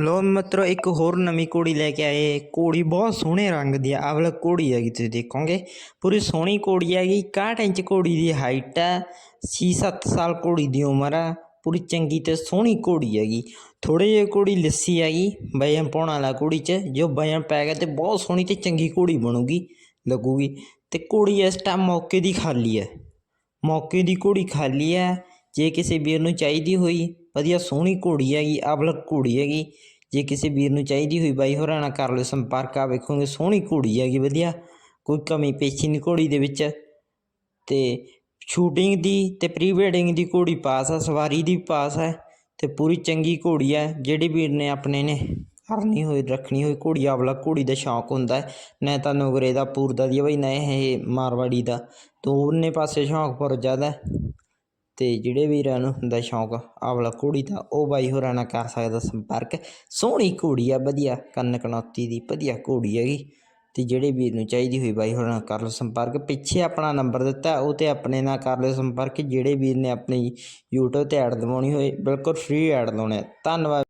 ਲੋ ਮਿੱਤਰੋ, ਇੱਕ ਹੋਰ ਨਵੀਂ ਘੋੜੀ ਲੈ ਕੇ ਆਏ। ਘੋੜੀ ਬਹੁਤ ਸੋਹਣੇ ਰੰਗ ਦੀ ਆ। ਆਹ ਵਾਲਾ ਘੋੜੀ ਹੈਗੀ, ਤੁਸੀਂ ਦੇਖੋਗੇ। ਪੂਰੀ ਸੋਹਣੀ ਘੋੜੀ ਹੈਗੀ। 61 ਇੰਚ ਘੋੜੀ ਦੀ ਹਾਈਟ ਹੈ 6-7 ਸਾਲ ਘੋੜੀ ਦੀ ਉਮਰ ਹੈ ਪੂਰੀ ਚੰਗੀ ਤੇ ਸੋਹਣੀ ਘੋੜੀ ਹੈਗੀ। ਥੋੜੇ ਜਿਹੀ ਘੋੜੀ ਲੱਸੀ ਹੈਗੀ ਵਜਨ ਪਾਉਣ ਵਾਲਾ ਘੋੜੀ 'ਚ। ਜੋ ਵਜਨ ਪੈ ਗਿਆ ਤੇ ਬਹੁਤ ਸੋਹਣੀ ਤੇ ਚੰਗੀ ਘੋੜੀ ਬਣੂਗੀ, ਲੱਗੂਗੀ। ਤੇ ਘੋੜੀ ਇਸ ਟਾਈਮ ਮੌਕੇ ਦੀ ਖਾਲੀ ਹੈ। ਮੌਕੇ ਦੀ ਘੋੜੀ ਖਾਲੀ ਹੈ। ਜੇ ਕਿਸੇ ਵੀਰ ਨੂੰ ਚਾਹੀਦੀ ਹੋਈ ਵਧੀਆ ਸੋਹਣੀ ਘੋੜੀ ਹੈਗੀ ਅਬਲ ਘੋੜੀ ਹੈਗੀ। ਜੇ ਕਿਸੇ ਵੀਰ ਨੂੰ ਚਾਹੀਦੀ ਹੋਈ ਬਾਈ ਹੋਰਾਂ ਨਾਲ ਕਰ ਲਿਓ ਸੰਪਰਕ ਆ ਵੇਖੋਗੇ ਸੋਹਣੀ ਘੋੜੀ ਹੈਗੀ, ਵਧੀਆ। ਕੋਈ ਕਮੀ ਪੇਸ਼ੀ ਨਹੀਂ ਘੋੜੀ ਦੇ ਵਿੱਚ। ਤੇ ਸ਼ੂਟਿੰਗ ਦੀ ਤੇ ਪ੍ਰੀ ਵੈਡਿੰਗ ਦੀ ਘੋੜੀ ਪਾਸ ਆ, ਸਵਾਰੀ ਦੀ ਪਾਸ ਹੈ ਤੇ ਪੂਰੀ ਚੰਗੀ ਘੋੜੀ ਹੈ ਜਿਹੜੀ ਵੀਰ ਨੇ ਆਪਣੇ ਨੇ ਕਰਨੀ ਹੋਈ, ਰੱਖਣੀ ਹੋਈ ਘੋੜੀ ਆਵਲਾ ਘੋੜੀ ਦਾ ਸ਼ੌਂਕ ਹੁੰਦਾ ਹੈ। ਨਾ ਤਾਂ ਨੋਗਰੇ ਦਾ ਪੂਰਦਾ ਦੀ ਬਈ, ਨਾ ਇਹ ਮਾਰਵਾੜੀ ਦਾ। ਦੋਨੇ ਪਾਸੇ ਸ਼ੌਂਕ ਪਰ ਜ਼ਿਆਦਾ ਅਤੇ ਜਿਹੜੇ ਵੀਰਾਂ ਨੂੰ ਹੁੰਦਾ ਸ਼ੌਂਕ, ਆਵਲਾ ਘੋੜੀ ਦਾ, ਉਹ ਬਾਈ ਹੋਰਾਂ ਨਾਲ ਕਰ ਸਕਦਾ ਸੰਪਰਕ। ਸੋਹਣੀ ਘੋੜੀ ਆ, ਵਧੀਆ, ਕੰਨ ਕਨੌਤੀ ਦੀ, ਵਧੀਆ ਘੋੜੀ ਹੈਗੀ। ਤੇ ਜਿਹੜੇ ਵੀਰ ਨੂੰ ਚਾਹੀਦੀ ਹੋਈ ਬਾਈ ਹੋਰਾਂ ਨਾਲ ਕਰ ਲਓ ਸੰਪਰਕ। ਪਿੱਛੇ ਆਪਣਾ ਨੰਬਰ ਦਿੱਤਾ, ਉਹ ਤੇ ਆਪਣੇ ਨਾਲ ਕਰ ਲਿਓ ਸੰਪਰਕ। ਜਿਹੜੇ ਵੀਰ ਨੇ ਆਪਣੀ YouTube ਤੇ ਐਡ ਲਵਾਉਣੀ ਹੋਏ, ਬਿਲਕੁਲ ਫ੍ਰੀ ਐਡ ਲਾਉਣੇ ਆ। ਧੰਨਵਾਦ।